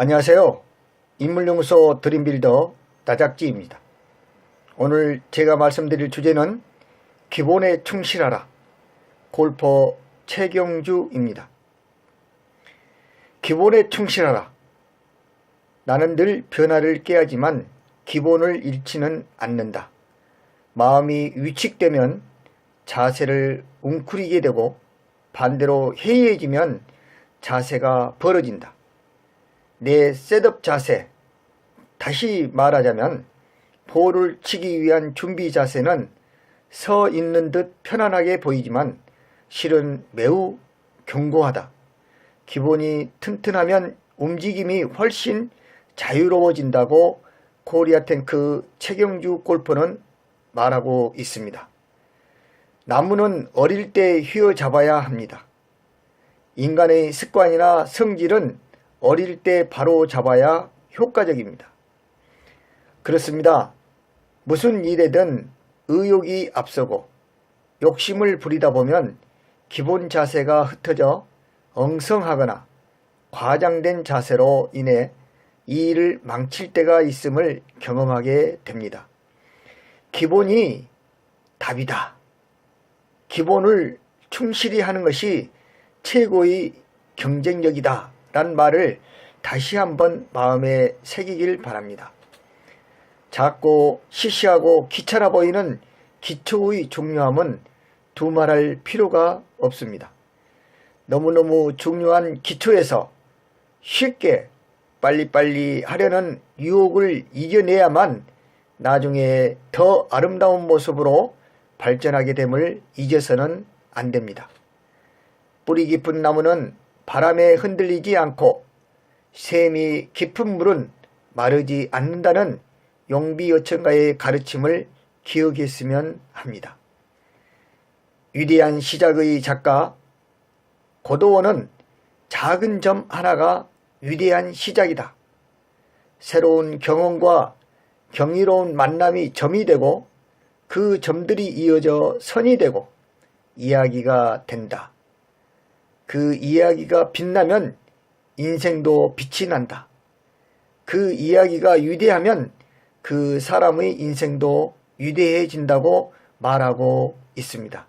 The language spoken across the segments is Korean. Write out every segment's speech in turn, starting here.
안녕하세요. 인물연구소 드림빌더 나작지입니다. 오늘 제가 말씀드릴 주제는 기본에 충실하라. 골퍼 최경주입니다. 기본에 충실하라. 나는 늘 변화를 깨야지만 기본을 잃지는 않는다. 마음이 위축되면 자세를 웅크리게 되고 반대로 해이해지면 자세가 벌어진다. 내 셋업 자세, 다시 말하자면 볼을 치기 위한 준비 자세는 서 있는 듯 편안하게 보이지만 실은 매우 견고하다. 기본이 튼튼하면 움직임이 훨씬 자유로워진다고 코리아 탱크 최경주 골퍼는 말하고 있습니다. 나무는 어릴 때 휘어잡아야 합니다. 인간의 습관이나 성질은 어릴 때 바로 잡아야 효과적입니다. 그렇습니다. 무슨 일에든 의욕이 앞서고 욕심을 부리다 보면 기본 자세가 흩어져 엉성하거나 과장된 자세로 인해 이 일을 망칠 때가 있음을 경험하게 됩니다. 기본이 답이다. 기본을 충실히 하는 것이 최고의 경쟁력이다. 라는 말을 다시 한번 마음에 새기길 바랍니다. 작고 시시하고 귀찮아 보이는 기초의 중요함은 두말할 필요가 없습니다. 너무너무 중요한 기초에서 쉽게 빨리빨리 하려는 유혹을 이겨내야만 나중에 더 아름다운 모습으로 발전하게 됨을 잊어서는 안 됩니다. 뿌리 깊은 나무는 바람에 흔들리지 않고 샘이 깊은 물은 마르지 않는다는 용비어천가의 가르침을 기억했으면 합니다. 위대한 시작의 작가 고도원은 작은 점 하나가 위대한 시작이다. 새로운 경험과 경이로운 만남이 점이 되고 그 점들이 이어져 선이 되고 이야기가 된다. 그 이야기가 빛나면 인생도 빛이 난다. 그 이야기가 위대하면 그 사람의 인생도 위대해진다고 말하고 있습니다.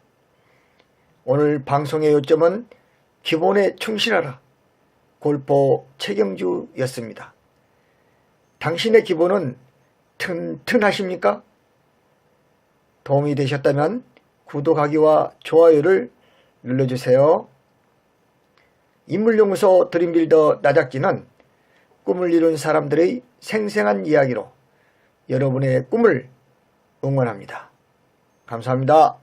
오늘 방송의 요점은 기본에 충실하라. 골포 최경주였습니다. 당신의 기본은 튼튼하십니까? 도움이 되셨다면 구독하기와 좋아요를 눌러주세요. 인물연구소 드림빌더 나작지는 꿈을 이룬 사람들의 생생한 이야기로 여러분의 꿈을 응원합니다. 감사합니다.